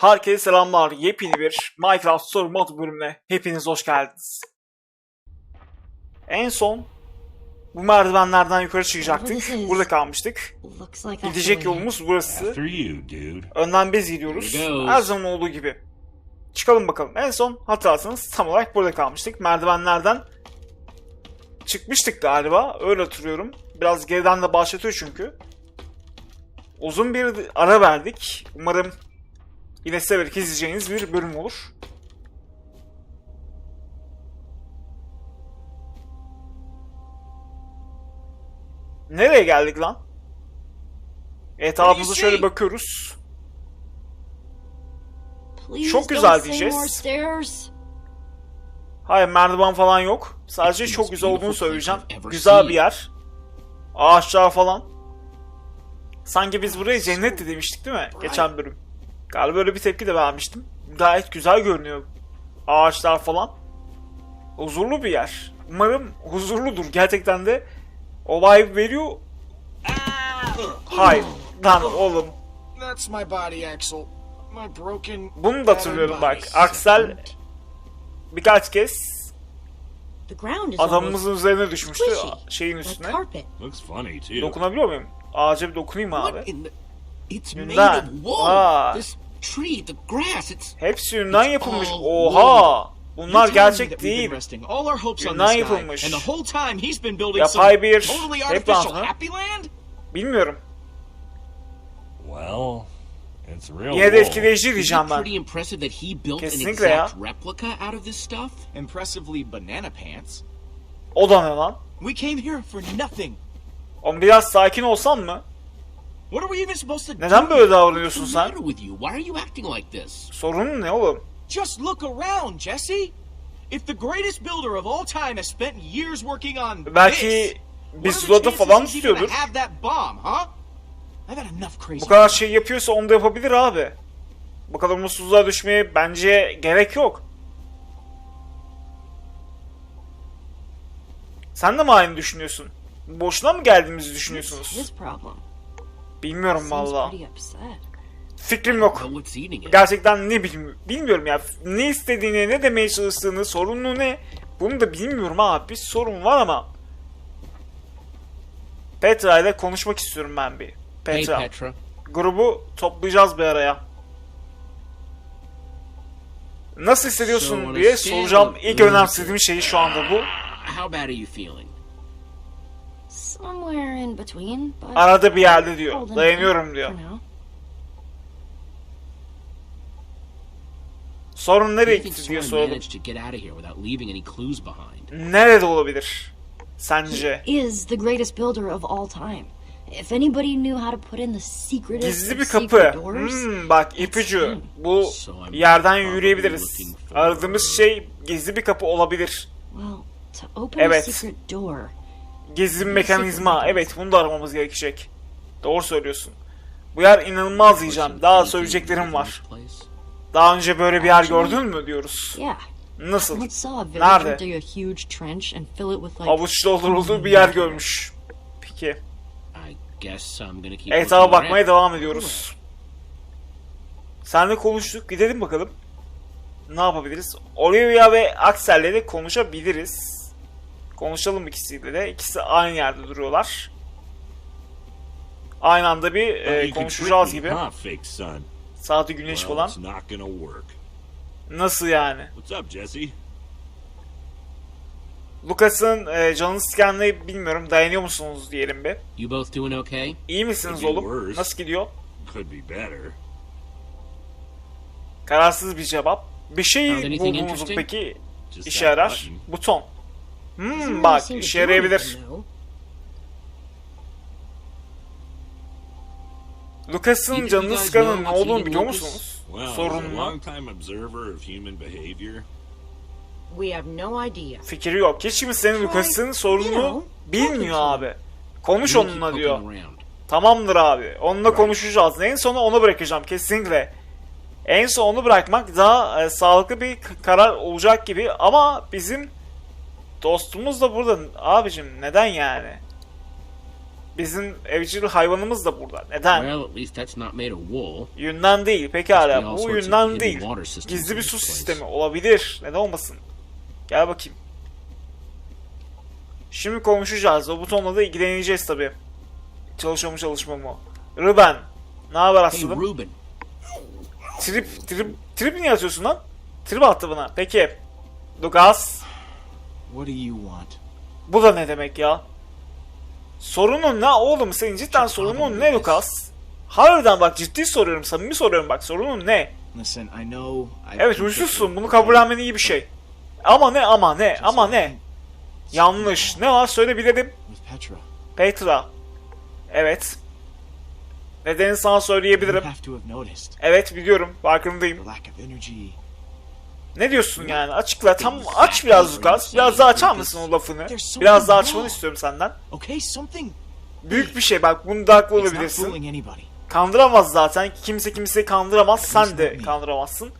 Herkese selamlar. Yepyeni bir Minecraft Story Mode bölümüne hepiniz hoş geldiniz. En son bu merdivenlerden yukarı çıkacaktık. Burada kalmıştık. Gidecek yolumuz burası. Önden biz gidiyoruz. Her zaman olduğu gibi. Çıkalım bakalım. En son hatırlarsanız tam olarak burada kalmıştık. Merdivenlerden çıkmıştık galiba. Öyle hatırlıyorum. Biraz geriden de başlatıyor çünkü. Uzun bir ara verdik. Umarım yine severek izleyeceğiniz bir bölüm olur. Nereye geldik lan? Etrafımıza şöyle bakıyoruz. Please Çok güzel diyeceğiz. Hayır merdiven falan yok. Sadece çok güzel olduğunu söyleyeceğim. Güzel bir yer. Ağaçlar falan. Sanki biz buraya cennet demiştik değil mi? Geçen bölüm. Galiba öyle bir tepki de vermiştim. Gayet güzel görünüyor. Ağaçlar falan. Huzurlu bir yer. Umarım huzurludur. Gerçekten de o vibe veriyor. Hayır. Lan oğlum. That's my body, Axel. My broken. Bunu da hatırlıyorum bak. Aksel birkaç kez The ground is adamımızın üzerine düşmüştü. Şeyin üstüne. Dokunabiliyor muyum? Ağaca bir dokunayım mı abi? What in the? It's Yundan. made of wool. This tree, the grass, it's. Hepsi yünden It's yapılmış. Oha! Bunlar gerçek that we've been değil. resting all our hopes on Yundan this guy, yapılmış. and the whole time he's been building Yapay bir totally hep artificial lazım. happy land. Bilmiyorum. Well, it's real. Yine de etkileyici diyeceğim ben. pretty impressive that he built an Kesinlikle ya. exact replica out of this stuff? Impressively banana pants. O da ne lan? We came here for nothing. Oğlum biraz sakin olsan mı? What are we even supposed to Neden do? böyle davranıyorsun What's the sen? matter with you? Why are you acting like this? Sorunun ne oğlum? Just look around, Jesse. If the greatest builder of all time has spent years working on this, Belki bir chances falan tutuyordur. gonna have that bomb, huh? I've had enough crazy. Bu kadar şey yapıyorsa onu da yapabilir abi. Bu kadar mutsuzluğa düşmeye bence gerek yok. Sen de mi aynı düşünüyorsun? Boşuna mı geldiğimizi düşünüyorsunuz? Bilmiyorum valla. Fikrim yok. Gerçekten ne bilmiyorum, bilmiyorum ya. Ne istediğini, ne demeye çalıştığını, sorunu ne? Bunu da bilmiyorum abi. Bir sorun var ama. Petra ile konuşmak istiyorum ben bir. Hey, Petra. Petra. Grubu toplayacağız bir araya. Nasıl hissediyorsun diye soracağım. İlk önemsediğim şey şu anda bu. How bad are you feeling? Somewhere in between, but Arada bir yerde diyor. Dayanıyorum diyor. for now. Sorun nereye gitti diye sordum. managed to get out of here without leaving any clues behind? Nerede olabilir? Sence? Is the greatest builder of all time. If anybody knew how to put in the secretest Gizli of bir secret kapı. doors, Hmm, bak ipucu. Bu yerden yürüyebiliriz. Aradığımız şey gizli bir kapı olabilir. well, to open Evet. a secret door, Gizli mekanizma. Evet bunu da aramamız gerekecek. Doğru söylüyorsun. Bu yer inanılmaz diyeceğim. Daha söyleyeceklerim var. Daha önce böyle bir yer gördün mü diyoruz. Nasıl? Nerede? Avuç doldurulduğu bir yer görmüş. Peki. Etrafa bakmaya devam ediyoruz. Seninle konuştuk. Gidelim bakalım. Ne yapabiliriz? Olivia ve Axel'le de konuşabiliriz. Konuşalım ikisiyle de. İkisi aynı yerde duruyorlar. Aynı anda bir e, konuşacağız gibi. Saati güneş falan. Nasıl yani? What's up, Jesse? Lucas'ın e, canını sıkanlığı bilmiyorum. Dayanıyor musunuz diyelim bir. You both doing okay? İyi misiniz be oğlum? Nasıl gidiyor? Could be better. Kararsız bir cevap. Bir şey buldunuz peki? İşe yarar. button. Buton. Hmm bak işe yarayabilir. Lucas'ın canını sıkanın ne olduğunu biliyor musunuz? İdea. Fikri yok. Hiç kimsenin Lucas'ın sorununu bilmiyor abi. Konuş onunla diyor. Tamamdır abi. Onunla konuşacağız. En sona onu bırakacağım kesinlikle. En son onu bırakmak daha e, sağlıklı bir karar olacak gibi ama bizim dostumuz da burada. Abicim neden yani? Bizim evcil hayvanımız da burada. Neden? Yunnan değil. Be Pekala. Bu hidden değil. Gizli bir su sistemi olabilir. Neden olmasın? Gel bakayım. Şimdi konuşacağız. O butonla da ilgileneceğiz tabi. Çalışıyor mu çalışmıyor mu? Ruben. Ne haber Hey, aslanım? Ruben. Trip, trip, trip niye atıyorsun lan? Trip attı buna. Peki. Lucas. What do you want? Bu da ne demek ya? Sorunun ne oğlum? Senin cidden sorunun ne Lucas? Harbiden bak ciddi soruyorum. Samimi soruyorum bak. Sorunun ne? Listen, I know. I Evet huysuzsun. Bunu kabullenmen iyi bir şey. Ama ne ama ne ama ne? Yanlış. Ne var söyle bilelim. Petra. Petra. Evet. Nedeni sana söyleyebilirim. Evet biliyorum. Farkındayım. Ne diyorsun yani? Açıkla. Tam aç biraz Lucas. Biraz daha açar mısın o lafını? Biraz daha açmanı istiyorum senden. Büyük bir şey bak. Bunda haklı It's not olabilirsin. Kandıramaz zaten. Kimse kimseyi kandıramaz. Sen de kandıramazsın.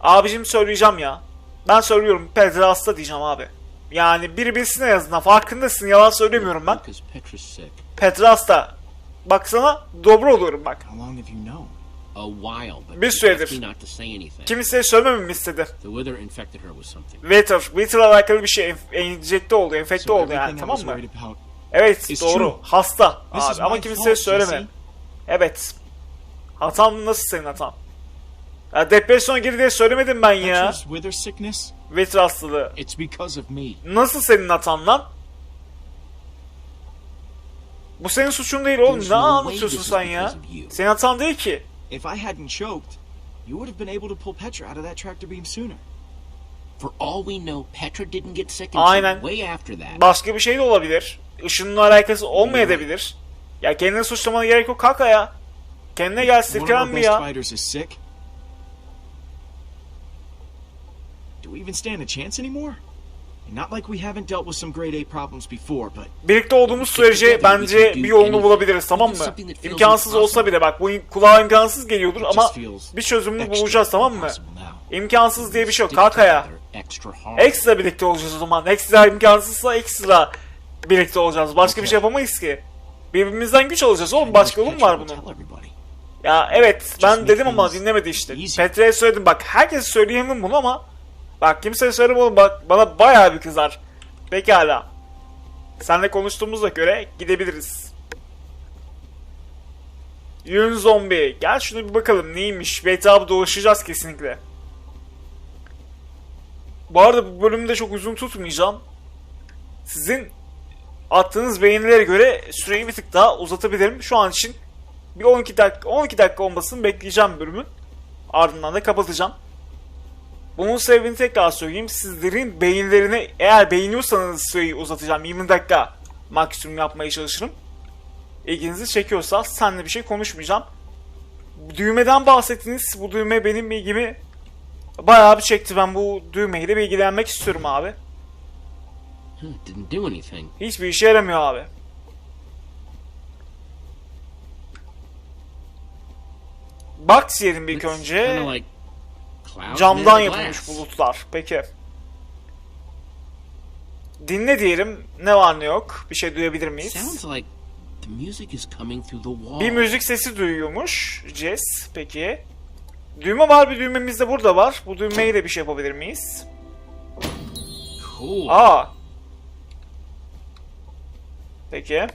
Abicim söyleyeceğim ya. Ben söylüyorum Petra hasta diyeceğim abi. Yani biri bilsin en azından. Farkındasın yalan söylemiyorum ben. Hasta. Baksana dobro oluyorum bak. Bir süredir. Kimseye söylememi istedi. The wither infected her with something. Wither. Wither'la alakalı bir şey enjekte oldu. Enfekte oldu yani tamam mı? Evet doğru. Hasta abi ama kimseye söyleme. Evet. Hatan nasıl senin hatan? Ya depresyon girdi diye söylemedim ben ya. Wither hastalığı. Nasıl senin hatan lan? Bu senin suçun değil oğlum. Ne anlatıyorsun sen ya? Senin hatan değil ki. If I hadn't choked, you would have been able to pull Petra out of that tractor beam sooner. For all we know, Petra didn't get sick until Aynen. way after that. Başka bir şey de olabilir. Işınla alakası olmayabilir. Ya kendini suçlamana gerek yok kanka ya. Kendine gel One of our sirkelen bir ya. fighters is sick. Do we even stand a chance anymore? Birlikte olduğumuz sürece bence bir yolunu bulabiliriz tamam mı? İmkansız olsa bile bak bu kulağa imkansız geliyordur ama bir çözümünü bulacağız tamam mı? İmkansız diye bir şey yok Stick kanka ya. together extra hard. Ekstra birlikte olacağız o zaman. Ekstra imkansızsa ekstra birlikte olacağız. Başka bir şey yapamayız ki. Birbirimizden güç alacağız oğlum. Başka yolun var bunun. Ya evet ben dedim ama dinlemedi işte. Petre'ye söyledim bak herkese söyleyemem bunu ama bak kimseye söyleme oğlum bak bana bayağı bir kızar. Pekala. Seninle konuştuğumuza göre gidebiliriz. Yün zombi. Gel şunu bir bakalım neymiş. Ve etrafı dolaşacağız kesinlikle. Bu arada bu bölümü de çok uzun tutmayacağım. Sizin attığınız beğenilere göre süreyi bir tık daha uzatabilirim. Şu an için bir 12 dakika 12 dakika olmasını bekleyeceğim bölümün. Ardından da kapatacağım. Bunun sebebini tekrar söyleyeyim. Sizlerin beğenilerini eğer beğeniyorsanız süreyi uzatacağım. 20 dakika maksimum yapmaya çalışırım. İlginizi çekiyorsa seninle bir şey konuşmayacağım. Düğmeden bahsettiniz. Bu düğme benim ilgimi bayağı bir çekti. Ben bu düğmeyle bilgilenmek istiyorum abi. Huh, Didn't do anything. Hiçbir işe yaramıyor abi. Box yedim ilk önce. Camdan yapılmış bulutlar. Peki. Dinle diyelim. Ne var ne yok. Bir şey duyabilir miyiz? Bir müzik sesi duyuyormuş Jess. Peki. Düğme var bir düğmemiz de burada var. Bu düğmeyle bir şey yapabilir miyiz? Cool. Aa. Peki.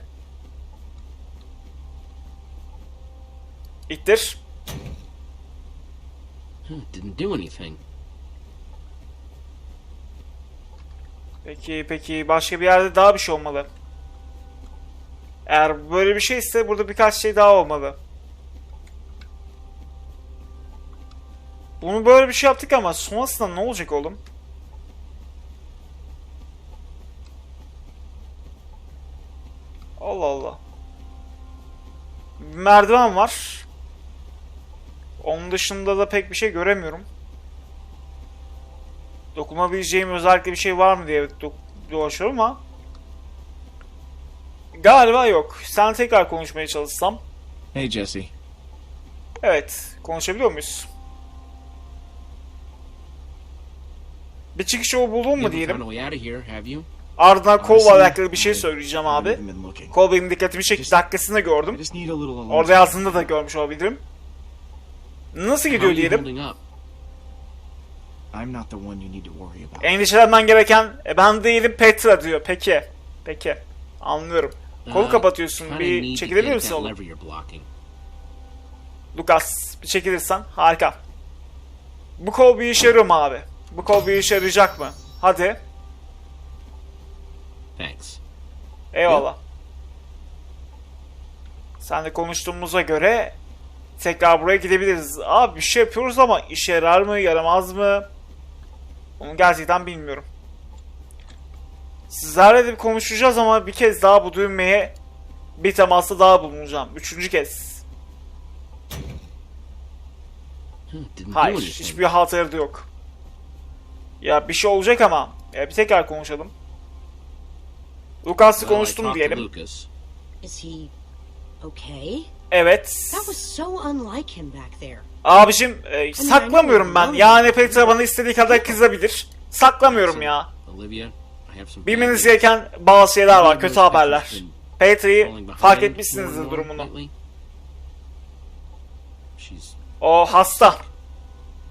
İttir. Huh, Didn't do anything. Peki peki başka bir yerde daha bir şey olmalı. Eğer böyle bir şeyse burada birkaç şey daha olmalı. Bunu böyle bir şey yaptık ama sonrasında ne olacak oğlum? Allah Allah. Merdiven var. Onun dışında da pek bir şey göremiyorum. Dokunabileceğim özellikle bir şey var mı diye dolaşıyorum ama galiba yok. Sen tekrar konuşmaya çalışsam. Hey, Jesse. Evet, konuşabiliyor muyuz? Bir çıkış yolu buldun mu diyelim. Ardından Honestly, alakalı bir şey söyleyeceğim abi. Cole benim dikkatimi çekti. Dakikasında gördüm. Orada yazdığında da görmüş olabilirim. Nasıl gidiyor diyelim? holding up? I'm not the one you need to worry about. Endişelenmen gereken e, ben değilim Petra diyor. Peki. Peki. Anlıyorum. Kolu Uh, kapatıyorsun. Bir çekilebilir misin oğlum? Lucas bir çekilirsen harika. Bu kol bir işe yarıyor mu abi? Bu kol bir işe yarayacak mı? Hadi. Thanks. Eyvallah. Senle konuştuğumuza göre tekrar buraya gidebiliriz. Abi bir şey yapıyoruz ama işe yarar mı yaramaz mı? Onu gerçekten bilmiyorum. Sizlerle de bir konuşacağız ama bir kez daha bu düğmeye bir temasda daha bulunacağım. Üçüncü kez. Hayır, hiçbir hatırı da yok. Ya bir şey olacak ama ya bir tekrar konuşalım. Lucas'la konuştum diyelim. Lucas. Is he okay? Evet. Abicim e, saklamıyorum ben. Yani Petra bana istediği kadar kızabilir. Saklamıyorum ya. Bilmeniz gereken bazı şeyler var, kötü haberler. Petra'yı fark etmişsinizdir durumunu. O hasta.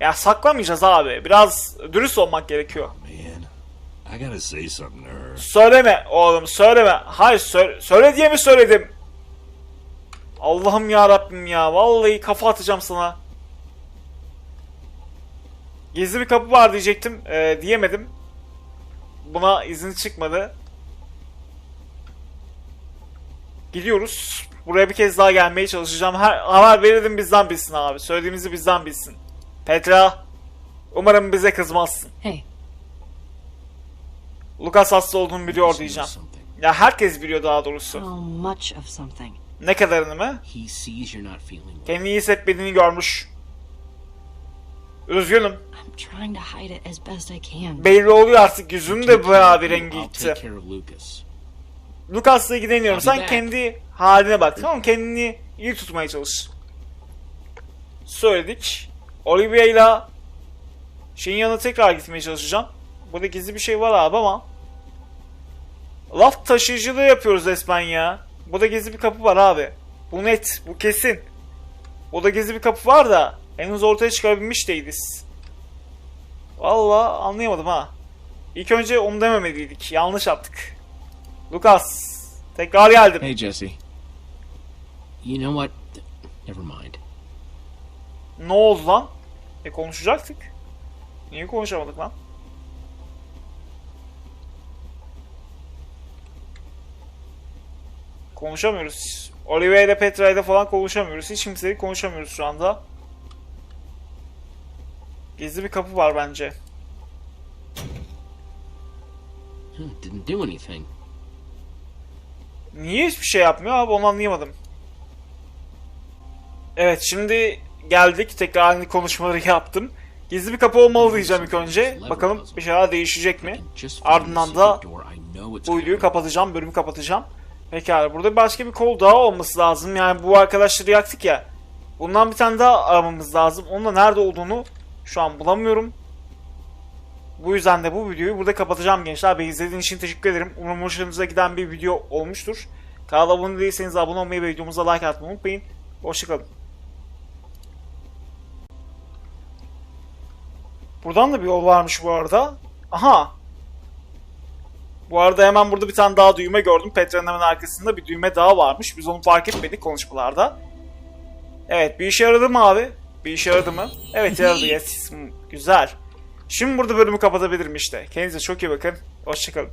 Ya saklamayacağız abi. Biraz dürüst olmak gerekiyor. Söyleme oğlum söyleme. Hayır söyle, söyle diye mi söyledim? Allah'ım ya Rabbim ya. Vallahi kafa atacağım sana. Gizli bir kapı var diyecektim. Ee, diyemedim. Buna izin çıkmadı. Gidiyoruz. Buraya bir kez daha gelmeye çalışacağım. Her haber verelim bizden bilsin abi. Söylediğimizi bizden bilsin. Petra, umarım bize kızmazsın. Hey, Lucas hasta olduğunu biliyor diyeceğim. Ya herkes biliyor daha doğrusu. how much of something? Ne kadarını mı? Kendini iyi hissetmediğini görmüş. Üzgünüm. Belli oluyor artık yüzünün de bayağı bir rengi gitti. Lucas'la ilgileniyorum. Sen kendi haline bak. Tamam? Kendini iyi tutmaya çalış. Söyledik. Olivia ile şeyin yanına tekrar gitmeye çalışacağım. Burada gizli bir şey var abi ama laf taşıyıcılığı yapıyoruz resmen ya. Burada gizli bir kapı var abi. Bu net. Bu kesin. Burada gizli bir kapı var da henüz ortaya çıkarabilmiş değiliz. Valla anlayamadım ha. İlk önce onu dememeliydik. Yanlış yaptık. Lucas. Tekrar geldim. Hey, Jesse. You know what? Never mind. Ne oldu lan? E konuşacaktık. Niye konuşamadık lan? Konuşamıyoruz. Olivia ile Petra ile falan konuşamıyoruz. Hiç kimseyle konuşamıyoruz şu anda. Gizli bir kapı var bence. Huh, Didn't do anything. Niye hiçbir şey yapmıyor abi onu anlayamadım. Evet şimdi geldik. Tekrar aynı konuşmaları yaptım. Gizli bir kapı olmalı diyeceğim ilk önce. Bakalım bir şeyler değişecek mi? Ardından da coming. kapatacağım, bölümü kapatacağım. Pekala burada başka bir kol daha olması lazım. Yani bu arkadaşları yaktık ya. Bundan bir tane daha aramamız lazım. Onun da nerede olduğunu şu an bulamıyorum. Bu yüzden de bu videoyu burada kapatacağım gençler. Beni izlediğiniz için teşekkür ederim. Umarım hoşunuza giden bir video olmuştur. Kanala abone değilseniz abone olmayı ve videomuza like atmayı unutmayın. Hoşçakalın. Buradan da bir yol varmış bu arada. Aha. Bu arada hemen burada bir tane daha düğme gördüm. Petra'nın hemen arkasında bir düğme daha varmış. Biz onu fark etmedik konuşmalarda. Evet bir işe yaradı mı abi? Bir işe yaradı mı? Evet yaradı. Yes. Hmm, Güzel. Şimdi burada bölümü kapatabilirim işte. Kendinize çok iyi bakın. Hoşçakalın.